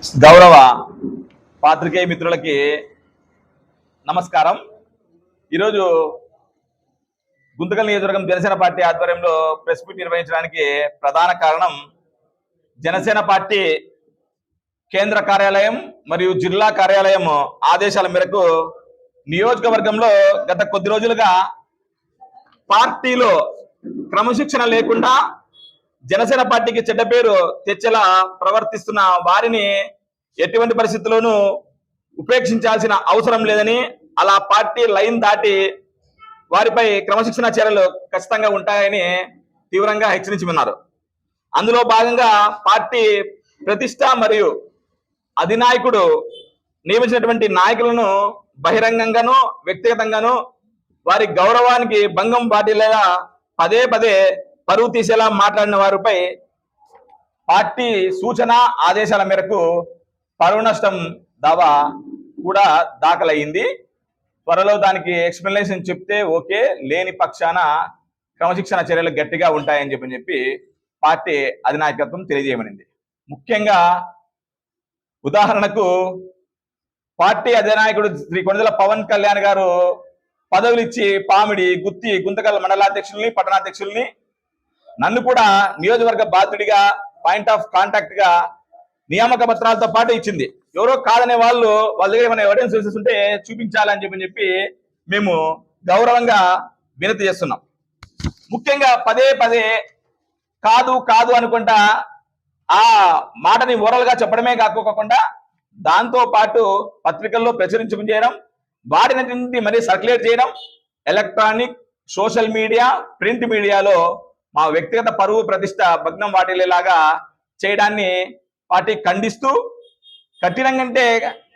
గౌరవ పాత్రికేయ మిత్రులకి నమస్కారం. ఈరోజు గుంతకల్ నియోజకవర్గం జనసేన పార్టీ ఆధ్వర్యంలో ప్రెస్ మీట్ నిర్వహించడానికి ప్రధాన కారణం జనసేన పార్టీ కేంద్ర కార్యాలయం మరియు జిల్లా కార్యాలయం ఆదేశాల మేరకు నియోజకవర్గంలో గత కొద్ది రోజులుగా పార్టీలో క్రమశిక్షణ లేకుండా జనసేన పార్టీకి చెడ్డ పేరు తెచ్చేలా ప్రవర్తిస్తున్న వారిని ఎటువంటి పరిస్థితుల్లోనూ ఉపేక్షించాల్సిన అవసరం లేదని అలా పార్టీ లైన్ దాటి వారిపై క్రమశిక్షణ చర్యలు ఖచ్చితంగా ఉంటాయని తీవ్రంగా హెచ్చరించమన్నారు. అందులో భాగంగా పార్టీ ప్రతిష్ట మరియు అధినాయకుడు నియమించినటువంటి నాయకులను బహిరంగంగాను వ్యక్తిగతంగాను వారి గౌరవానికి భంగం పాటిల్లేలా పదే పదే పరువు తీసేలా మాట్లాడిన వారిపై పార్టీ సూచన ఆదేశాల మేరకు పరువు నష్టం దావా కూడా దాఖలయ్యింది. త్వరలో దానికి ఎక్స్ప్లెనేషన్ చెప్తే ఓకే లేని పక్షాన క్రమశిక్షణ చర్యలు గట్టిగా ఉంటాయని చెప్పని చెప్పి పార్టీ అధినాయకత్వం తెలియజేయమనింది. ముఖ్యంగా ఉదాహరణకు పార్టీ అధినాయకుడు శ్రీ కొండల పవన్ కళ్యాణ్ గారు పదవులు ఇచ్చి పామిడి గుత్తి గుంతకల్ మండలాధ్యక్షుల్ని పట్టణాధ్యక్షుల్ని నన్ను కూడా నియోజకవర్గ బాధ్యుడిగా పాయింట్ ఆఫ్ కాంటాక్ట్గా నియామక పత్రాలతో పాటు ఇచ్చింది. ఎవరో కాదనే వాళ్ళు వాళ్ళ దగ్గర ఏమైనా ఎవిడెన్స్ ఉంటే చూపించాలని చెప్పి చెప్పి మేము గౌరవంగా వినతి చేస్తున్నాం. ముఖ్యంగా పదే పదే కాదు కాదు అనుకుంటా ఆ మాటని ఓరల్గా చెప్పడమే కాకోకుండా దాంతో పాటు పత్రికల్లో ప్రచురించడం చేయడం వాటిని మరీ సర్క్యులేట్ చేయడం ఎలక్ట్రానిక్ సోషల్ మీడియా ప్రింట్ మీడియాలో మా వ్యక్తిగత పరువు ప్రతిష్ట భగ్నం వాటిల్లేలాగా చేయడాన్ని పార్టీ ఖండిస్తూ కఠినంగా అంటే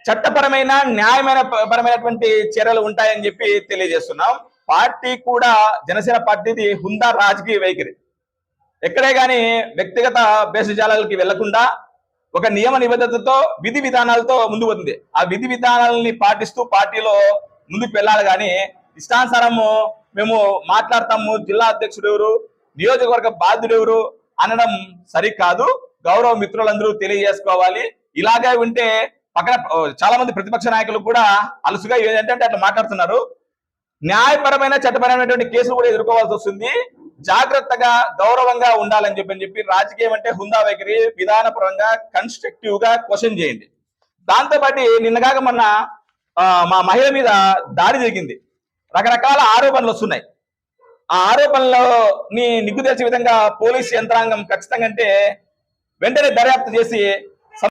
చట్టపరమైన న్యాయమైన పరమైనటువంటి చర్యలు ఉంటాయని చెప్పి తెలియజేస్తున్నాం. పార్టీ కూడా జనసేన పార్టీది హుందా రాజకీయ వైఖరి. ఎక్కడే గాని వ్యక్తిగత బేసజాలకి వెళ్ళకుండా ఒక నియమ నిబద్ధతతో విధి విధానాలతో ముందు పోతుంది. ఆ విధి విధానాలని పాటిస్తూ పార్టీలో ముందుకు వెళ్ళాలి కానీ ఇష్టానుసారము మేము మాట్లాడతాము. జిల్లా అధ్యక్షుడు ఎవరు? నియోజకవర్గ బాధ్యుడు ఎవరు అనడం సరికాదు. గౌరవ మిత్రులందరూ తెలియజేసుకోవాలి. ఇలాగే ఉంటే పక్కన చాలా మంది ప్రతిపక్ష నాయకులు కూడా అలసుగా ఏదంటే అట్లా మాట్లాడుతున్నారు. న్యాయపరమైన చట్టపరమైనటువంటి కేసులు కూడా ఎదుర్కోవాల్సి వస్తుంది. జాగ్రత్తగా గౌరవంగా ఉండాలని చెప్పి చెప్పి రాజకీయం అంటే హుందా వైఖరి విధానపరంగా కన్స్ట్రక్టివ్గా క్వశ్చన్ చేయండి. దాంతో పాటు నిన్నగాక మొన్న ఆ, మా మహిళ మీద దాడి జరిగింది. రకరకాల ఆరోపణలు వస్తున్నాయి. ఆ ఆరోపణలని నిగ్గు తెలిసే విధంగా పోలీస్ యంత్రాంగం ఖచ్చితంగా అంటే వెంటనే దర్యాప్తు చేసి